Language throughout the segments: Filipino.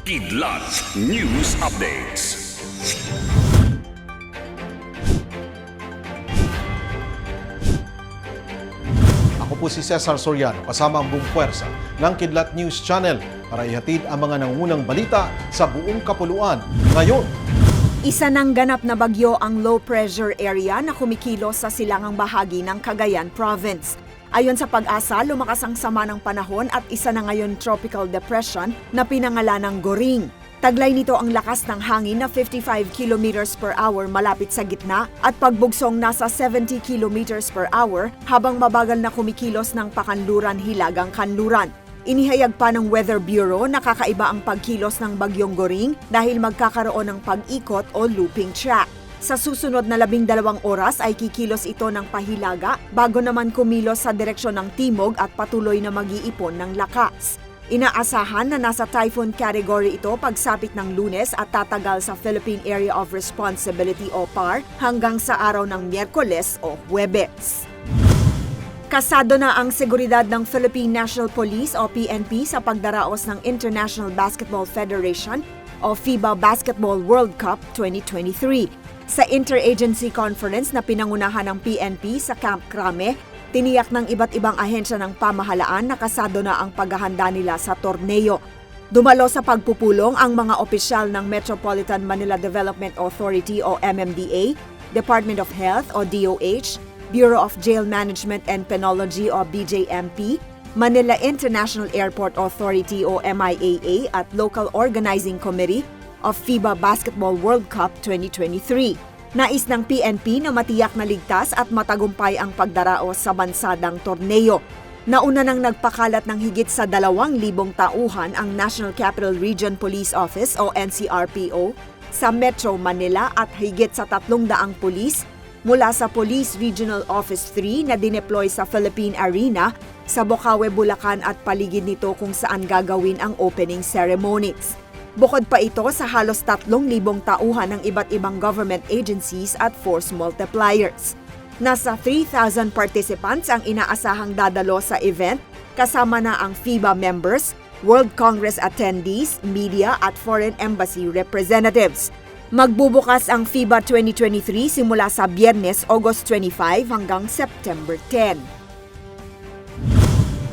Kidlat News Updates. Ako po si Cesar Soriano kasama ang buong puwersa ng Kidlat News Channel para ihatid ang mga nangunang balita sa buong kapuluan. Ngayon, Isa ng ganap na bagyo ang low pressure area na kumikilos sa silangang bahagi ng Cagayan Province. Ayon sa pag-asa, lumakas ang sama ng panahon at isa na ngayon tropical depression na pinangalan ng Goring. Taglay nito ang lakas ng hangin na 55 kilometers per hour malapit sa gitna at pagbugsong nasa 70 kilometers per hour habang mabagal na kumikilos ng pakanluran hilagang kanluran. Inihayag pa ng Weather Bureau na kakaiba ang pagkilos ng bagyong Goring dahil magkakaroon ng pag-ikot o looping track. Sa susunod na labing dalawang oras ay kikilos ito ng pahilaga bago naman kumilos sa direksyon ng timog at patuloy na mag-iipon ng lakas. Inaasahan na nasa typhoon category ito pagsapit ng lunes at tatagal sa Philippine Area of Responsibility o PAR hanggang sa araw ng Miyerkules o Huwebes. Kasado na ang seguridad ng Philippine National Police o PNP sa pagdaraos ng International Basketball Federation o FIBA Basketball World Cup 2023. Sa interagency conference na pinangunahan ng PNP sa Camp Crame, tiniyak ng iba't ibang ahensya ng pamahalaan na kasado na ang paghahanda nila sa torneo. Dumalo sa pagpupulong ang mga opisyal ng Metropolitan Manila Development Authority o MMDA, Department of Health o DOH, Bureau of Jail Management and Penology o BJMP, Manila International Airport Authority o MIAA at Local Organizing Committee of FIBA Basketball World Cup 2023. Nais ng PNP na matiyak na ligtas at matagumpay ang pagdaraos sa bansadang torneo. Nauna nang nagpakalat ng higit sa 2,000 tauhan ang National Capital Region Police Office o NCRPO sa Metro Manila at higit sa 300 pulis mula sa Police Regional Office 3 na dineploy sa Philippine Arena sa Bocaue, Bulacan at paligid nito kung saan gagawin ang opening ceremonies. Bukod pa ito sa halos 3,000 tauhan ng iba't ibang government agencies at force multipliers. Nasa 3,000 participants ang inaasahang dadalo sa event kasama na ang FIBA members, World Congress attendees, media at foreign embassy representatives. Magbubukas ang FIBA 2023 simula sa Biyernes, August 25 hanggang September 10.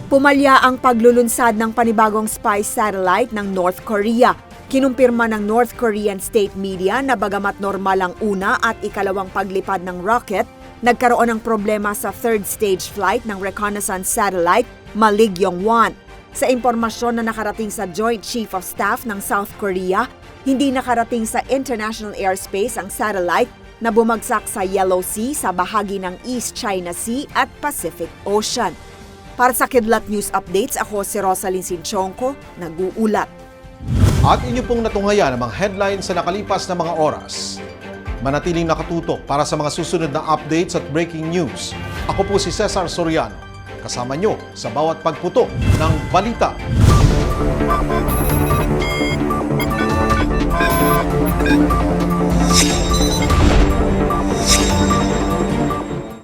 Pumalya ang paglulunsad ng panibagong spy satellite ng North Korea. Kinumpirma ng North Korean state media na bagamat normal ang una at ikalawang paglipad ng rocket, nagkaroon ng problema sa third stage flight ng reconnaissance satellite Maligyong-1. Sa impormasyon na nakarating sa Joint Chief of Staff ng South Korea, hindi nakarating sa international airspace ang satellite na bumagsak sa Yellow Sea sa bahagi ng East China Sea at Pacific Ocean. Para sa Kidlat News Updates, ako si Rosalyn Sinchonko, nag-uulat. at inyo pong natunghayan ang mga headlines sa nakalipas na mga oras. Manatiling nakatutok para sa mga susunod na updates at breaking news. Ako po si Cesar Soriano, kasama nyo sa bawat pagputok ng balita.